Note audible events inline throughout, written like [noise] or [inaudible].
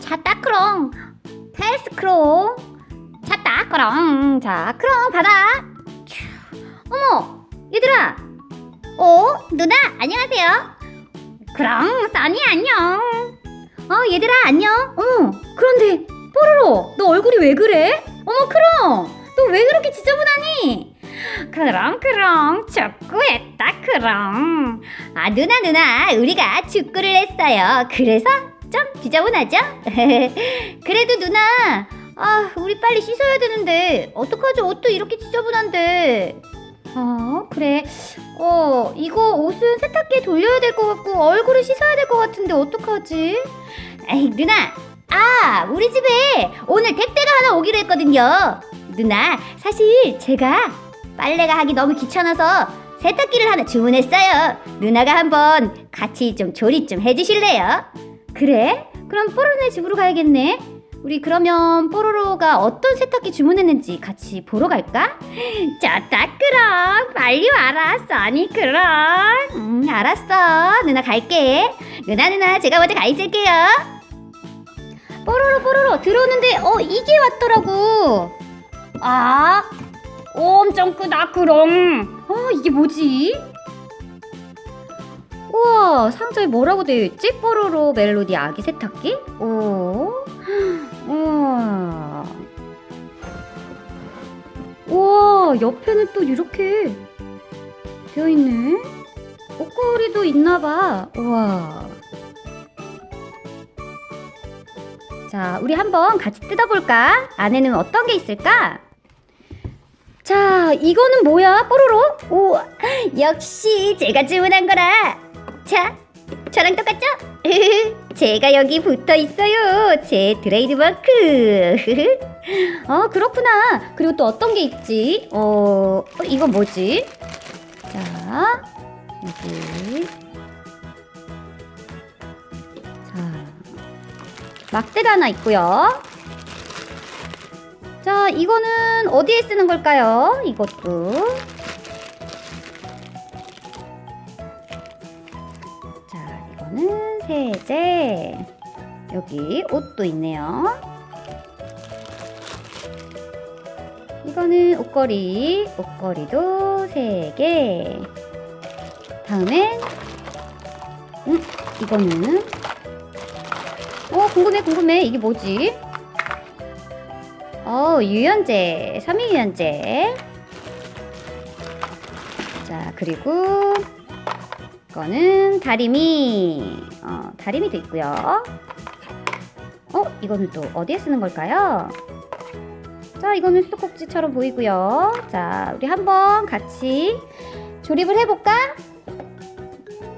찼다 크롱. 패스 크롱. 찼다 크롱. 자 크롱 받아. 휴. 어머 얘들아. 어 누나 안녕하세요. 크롱 써니 안녕. 어 얘들아 안녕. 어머 그런데 뽀로로 너 얼굴이 왜 그래? 어머 크롱 너 왜 그렇게 지저분하니 크롱 크롱 축구했다 크롱 아 누나 누나 우리가 축구를 했어요 그래서 좀 지저분하죠? [laughs] 그래도 누나, 아, 우리 빨리 씻어야 되는데, 어떡하지? 옷도 이렇게 지저분한데. 어, 그래. 어, 이거 옷은 세탁기에 돌려야 될 것 같고, 얼굴을 씻어야 될 것 같은데, 어떡하지? 에이, 누나. 아, 우리 집에 오늘 택배가 하나 오기로 했거든요. 누나, 사실 제가 빨래가 하기 너무 귀찮아서 세탁기를 하나 주문했어요. 누나가 한번 같이 좀 조립 좀 해주실래요? 그래? 그럼 뽀로로네 집으로 가야겠네. 우리 그러면 뽀로로가 어떤 세탁기 주문했는지 같이 보러 갈까? [gasps] 좋다 그럼 빨리 와라 써니 그럼 음 알았어 누나 갈게 누나 누나 제가 먼저 가 있을게요 뽀로로 뽀로로 들어오는데 어 이게 왔더라고 아 엄청 크다 그럼 어 이게 뭐지? 우와 상자에 뭐라고 되어 있지? 뽀로로 멜로디 아기 세탁기? 오 우와 우와 옆에는 또 이렇게 되어 있네 옷걸이도 있나봐 우와 자 우리 한번 같이 뜯어볼까? 안에는 어떤 게 있을까? 자 이거는 뭐야 뽀로로? 오 역시 제가 주문한 거라 자, 저랑 똑같죠? [laughs] 제가 여기 붙어 있어요. 제 트레이드 마크. [laughs] 어, 그렇구나. 그리고 또 어떤 게 있지? 어, 어, 이거 뭐지? 자, 여기. 자, 막대가 하나 있고요. 자, 이거는 어디에 쓰는 걸까요? 이것도. 자, 이거는 세제. 여기 옷도 있네요. 이거는 옷걸이. 옷걸이도 세 개. 다음엔 음, 이거는 어, 궁금해 궁금해. 이게 뭐지? 어, 유연제. 섬유 유연제. 자, 그리고 이거는 다리미. 어, 다리미도 있고요. 어, 이거는 또 어디에 쓰는 걸까요? 자, 이거는 수도꼭지처럼 보이고요. 자, 우리 한번 같이 조립을 해볼까?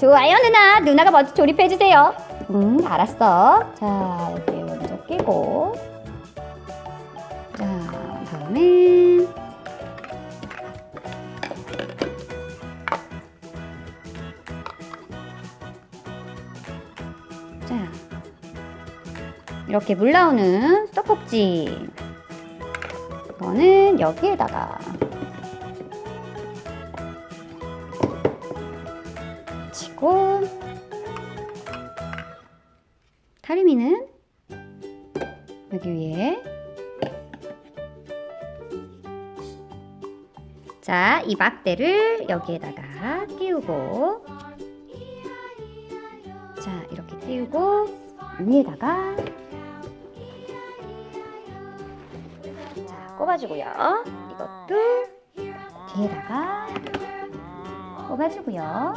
좋아요, 누나. 누나가 먼저 조립해주세요. 음, 알았어. 자, 여기 먼저 끼고. 자, 다음에 자, 이렇게 물 나오는 수도꼭지. 이거는 여기에다가 이 막대를 여기에다가 띄우고 자, 이렇게 띄우고 위에다가 자, 꼽아주고요. 이것도 뒤에다가 꼽아주고요.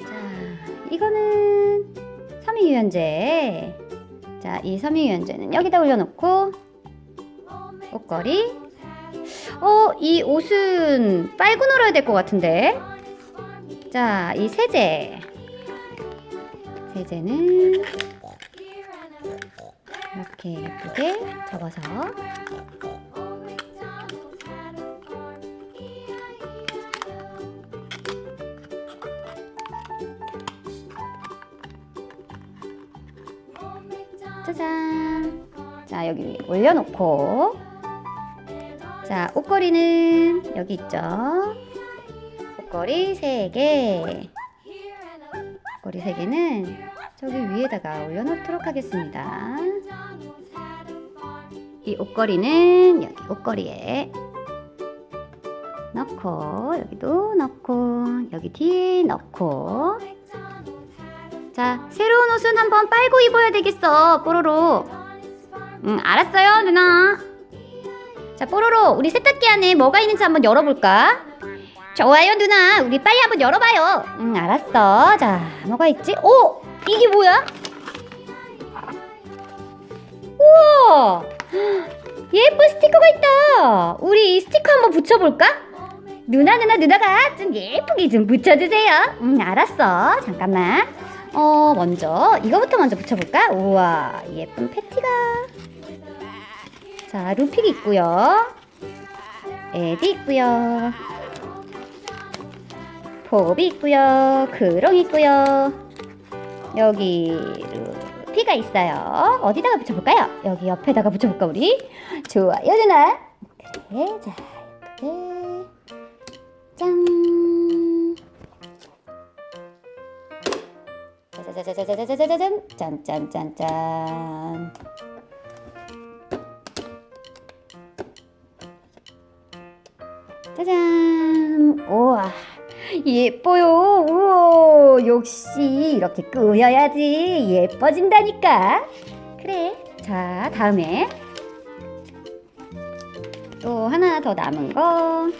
자, 이거는 섬유유연제. 자, 이 섬유유연제는 여기다 올려놓고 옷걸이. 어, 이 옷은 빨고 놀아야 될 것 같은데. 자, 이 세제. 세제는 이렇게 예쁘게 접어서 짜잔. 자, 여기 올려놓고. 자, 옷걸이는 여기 있죠. 옷걸이 3개. 옷걸이 3개는 저기 위에다가 올려놓도록 하겠습니다. 이 옷걸이는 여기 옷걸이에 넣고 여기도 넣고 여기 뒤에 넣고 자 새로운 옷은 한번 빨고 입어야 되겠어 뽀로로 응 알았어요 누나 자 뽀로로 우리 세탁기 안에 뭐가 있는지 한번 열어볼까? 좋아요 누나. 우리 빨리 한번 열어봐요. 응 알았어. 자 뭐가 있지? 오! 이게 뭐야? 우와! 예쁜 스티커가 있다. 우리 이 스티커 한번 붙여볼까? 누나 누나 누나가 좀 예쁘게 좀 붙여주세요. 응 알았어. 잠깐만. 어 먼저 이거부터 먼저 붙여볼까? 우와 예쁜 패티가 자 루픽 있고요 에디 있고요 홉이 있고요 크롱 있고요 여기 루피가 있어요 어디다가 붙여볼까요 여기 옆에다가 붙여볼까 우리 좋아요 누나 그래 자 예쁘게 짠 짜자자자자자자자잔 짠짠짠짠 짜잔. 우와 예뻐요. 우와 역시 이렇게 꾸며야지 예뻐진다니까. 그래 자 다음에 또 하나 더 남은 거.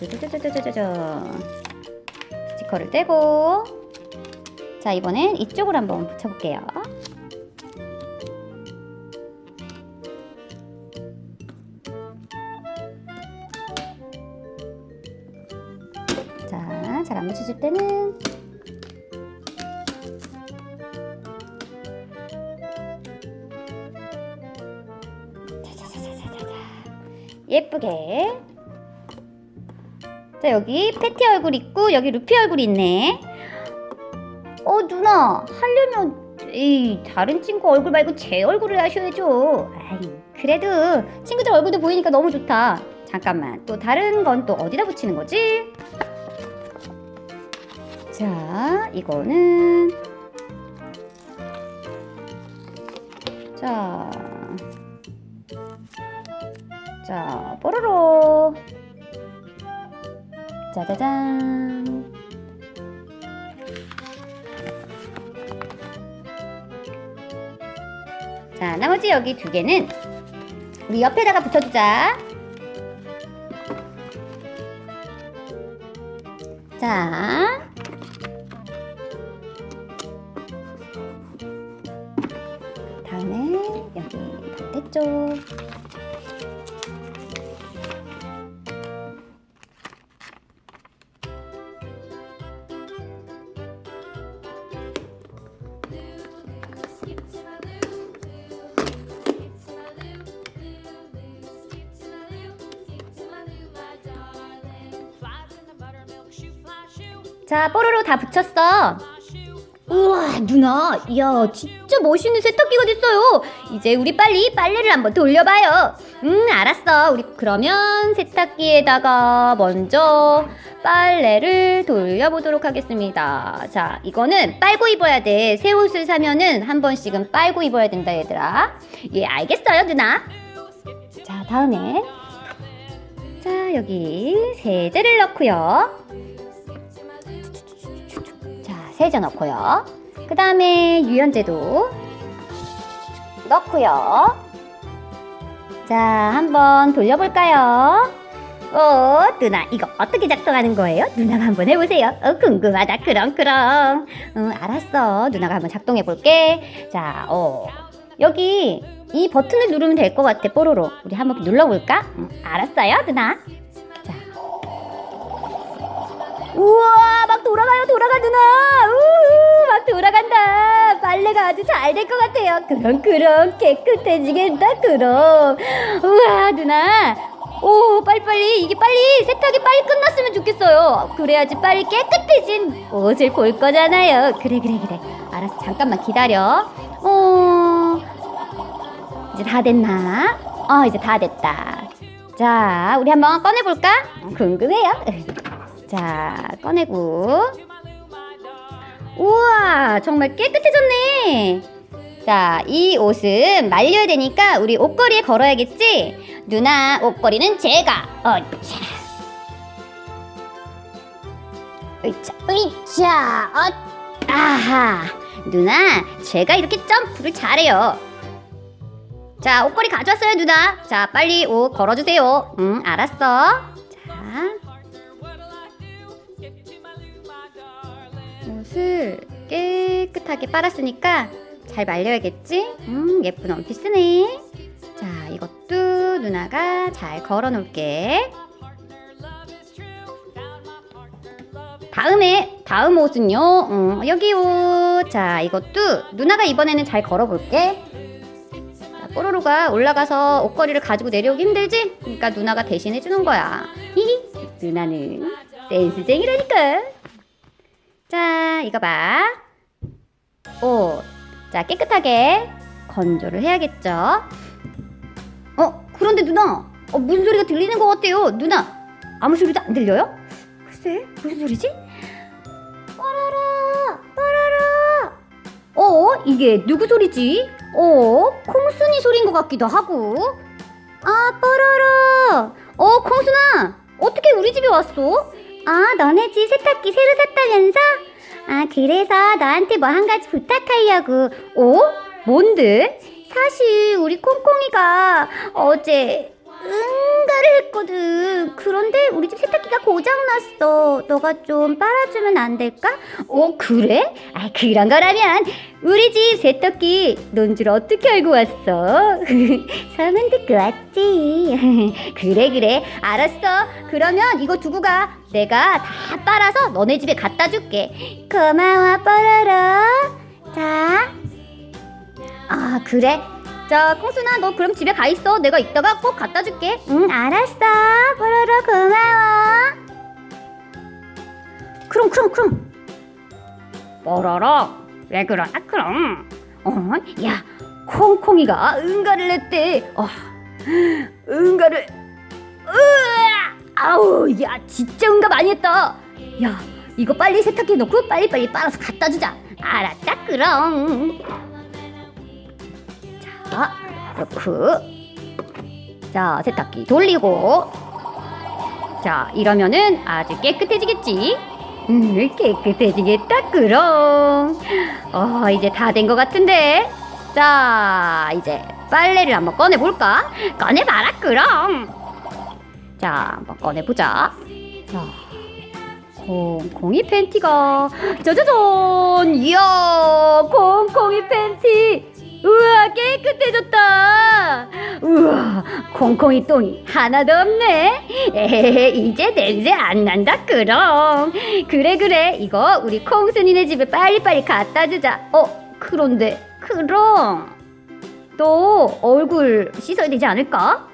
짜자자자자자자 스티커를 떼고. 자 이번엔 이쪽으로 한번 붙여볼게요 잘안 붙여질 때는. 자자자자자자. 예쁘게. 자 여기 패티 얼굴 있고 여기 루피 얼굴 있네. 어 누나 하려면 이 다른 친구 얼굴 말고 제 얼굴을 하셔야죠. 아이 그래도 친구들 얼굴도 보이니까 너무 좋다. 잠깐만 또 다른 건 또 어디다 붙이는 거지? 자, 이거는 자, 자, 뽀로로 짜자잔 자, 나머지 여기 두 개는 우리 옆에다가 붙여주자. 자. 반대쪽. 자, 뽀로로 다 붙였어. 우와, 누나. 이야, 진짜 멋있는 세탁기가 됐어요. 이제 우리 빨리 빨래를 한번 돌려봐요. 음, 알았어. 우리 그러면 세탁기에다가 먼저 빨래를 돌려보도록 하겠습니다. 자, 이거는 빨고 입어야 돼. 새 옷을 사면은 한 번씩은 빨고 입어야 된다, 얘들아. 예, 알겠어요, 누나. 자, 다음에. 자, 여기 세제를 넣고요. 자, 세제 넣고요. 그 다음에 유연제도 넣고요. 자, 한번 돌려볼까요? 어, 누나, 이거 어떻게 작동하는 거예요? 누나가 한번 해보세요. 어, 궁금하다. 그럼, 그럼. 응, 알았어. 누나가 한번 작동해볼게. 자, 어, 여기 이 버튼을 누르면 될 것 같아, 뽀로로. 우리 한번 눌러볼까? 응, 알았어요, 누나. 자. 우와, 막 돌아가요, 돌아가, 누나. 우후, 막 돌아간다. 빨래가 아주 잘 될 것 같아요. 그럼, 그럼, 깨끗해지겠다, 그럼. 우와, 누나. 오, 빨리빨리. 이게 빨리, 세탁이 빨리 끝났으면 좋겠어요. 그래야지 빨리 깨끗해진 옷을 볼 거잖아요. 그래, 그래, 그래. 알았어, 잠깐만 기다려. 어, 이제 다 됐나? 어, 이제 다 됐다. 자, 우리 한번 꺼내볼까? 궁금해요. [laughs] 자, 꺼내고. 우와, 정말 깨끗해졌네. 자, 이 옷은 말려야 되니까 우리 옷걸이에 걸어야겠지? 누나, 옷걸이는 제가. 어차. 으차, 으차, 어, 아하. 누나, 제가 이렇게 점프를 잘해요. 자, 옷걸이 가져왔어요, 누나. 자, 빨리 옷 걸어주세요. 응, 알았어. 자. 옷을 깨끗하게 빨았으니까 잘 말려야겠지? 음, 예쁜 원피스네. 자, 이것도 누나가 잘 걸어 놓을게. 다음에 다음 옷은요. 어, 여기 옷. 자, 이것도 누나가 이번에는 잘 걸어 볼게. 자, 뽀로로가 올라가서 옷걸이를 가지고 내려오기 힘들지? 그러니까 누나가 대신 해 주는 거야. 히히. 누나는 센스쟁이라니까. 자, 이거 봐. 옷. 자, 깨끗하게 건조를 해야겠죠? 어, 그런데 누나, 어, 무슨 소리가 들리는 것 같아요. 누나, 아무 소리도 안 들려요? 글쎄, 무슨 소리지? 뽀로로, 뽀로로. 어, 이게 누구 소리지? 어, 콩순이 소리인 것 같기도 하고. 아, 뽀로로. 어, 콩순아, 어떻게 우리 집에 왔어? 아, 너네 집 세탁기 새로 샀다면서? 아, 그래서 너한테 뭐 한 가지 부탁하려고. 어? 뭔데? 사실 우리 콩콩이가 어제 응가를 했거든. 그런데 우리 집 세탁기가 고장났어. 너가 좀 빨아주면 안 될까? 어, 그래? 아, 그런 거라면 우리 집 세탁기 넌 줄 어떻게 알고 왔어? [laughs] 소문 듣고 왔지. [laughs] 그래, 그래. 알았어. 그러면 이거 두고 가. 내가 다 빨아서 너네 집에 갖다 줄게. 고마워, 뽀로로. 자. 아, 그래. 자, 콩순아, 너 그럼 집에 가 있어. 내가 이따가 꼭 갖다 줄게. 응, 알았어. 뽀로로 고마워. 크롱, 크롱, 크롱. 뽀로로, 왜 그러나, 크롱? 어, 야, 콩콩이가 응가를 냈대. 어, 응가를, 으아! 아우, 야, 진짜 응가 많이 했다. 야, 이거 빨리 세탁기에 넣고 빨리빨리 빨아서 갖다 주자. 알았다, 그럼. 자, 넣고. 자, 세탁기 돌리고. 자, 이러면은 아주 깨끗해지겠지? 음, 깨끗해지겠다, 그럼. 어, 이제 다 된 것 같은데. 자, 이제 빨래를 한번 꺼내볼까? 꺼내봐라, 그럼. 자, 한번 꺼내보자. 자, 콩콩이 팬티가 짜자잔! 이야, 콩콩이 팬티! 우와, 깨끗해졌다! 우와, 콩콩이 똥이 하나도 없네. 에헤헤, 이제 냄새 안 난다, 그럼. 그래, 그래. 이거 우리 콩순이네 집에 빨리빨리 갖다 주자. 어, 그런데, 그럼. 또 얼굴 씻어야 되지 않을까?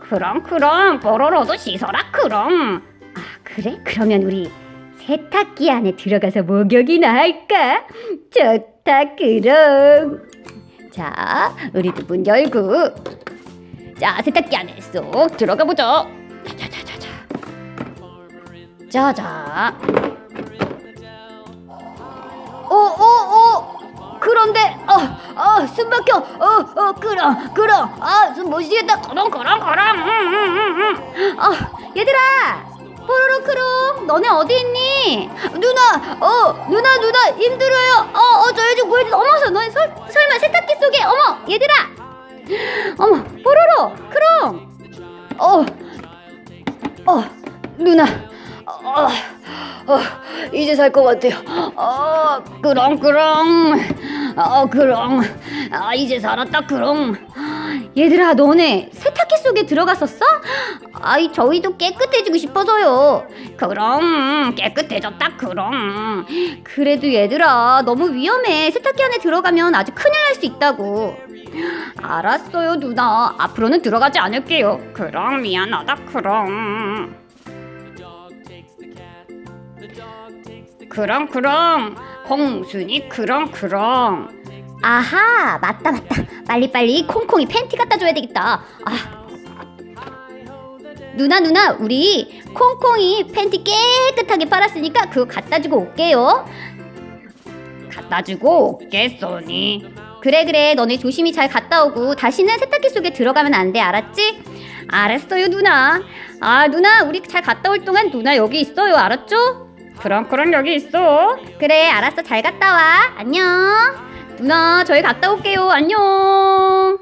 그럼, 그럼. 뽀로로도 씻어라, 그럼. 아, 그래? 그러면 우리 세탁기 안에 들어가서 목욕이나 할까? 좋다, 그럼. 자, 우리도 문 열고. 자, 세탁기 안에 쏙 들어가 보자. 자자자자자. 자자. 오, 오, 오. 그런데, 어, 어, 숨 막혀. 어, 어, 그럼, 그럼. 아, 숨 못 쉬겠다. 그럼, 그럼, 그럼. 음, 음, 음, 음. 어, 얘들아. 뽀로로 크롱, 너네 어디 있니? 누나, 어, 누나, 누나, 힘들어요. 어, 어, 저희 좀 구해줘. 어머, 저 너네 설, 설마 세탁기 속에, 어머, 얘들아. 어머, 뽀로로, 크롱. 어, 어, 누나. 어, 어, 이제 살 것 같아요. 어, 그럼, 그럼. 어, 그럼. 아, 이제 살았다, 그럼. 얘들아, 너네 세탁기 속에 들어갔었어? 아이, 저희도 깨끗해지고 싶어서요. 그럼, 깨끗해졌다, 그럼. 그래도 얘들아, 너무 위험해. 세탁기 안에 들어가면 아주 큰일 날 수 있다고. 알았어요, 누나. 앞으로는 들어가지 않을게요. 그럼, 미안하다, 그럼. 그럼, 그럼. 콩순이, 그럼, 그럼. 아하, 맞다, 맞다. 빨리빨리 콩콩이 팬티 갖다 줘야 되겠다. 아. 누나 누나 우리 콩콩이 팬티 깨끗하게 빨았으니까 그거 갖다 주고 올게요 갖다 주고 올게 소니 그래 그래 너네 조심히 잘 갔다 오고 다시는 세탁기 속에 들어가면 안 돼 알았지? 알았어요 누나 아 누나 우리 잘 갔다 올 동안 누나 여기 있어요 알았죠? 그럼 그럼 여기 있어 그래 알았어 잘 갔다 와 안녕 누나 저희 갔다 올게요. 안녕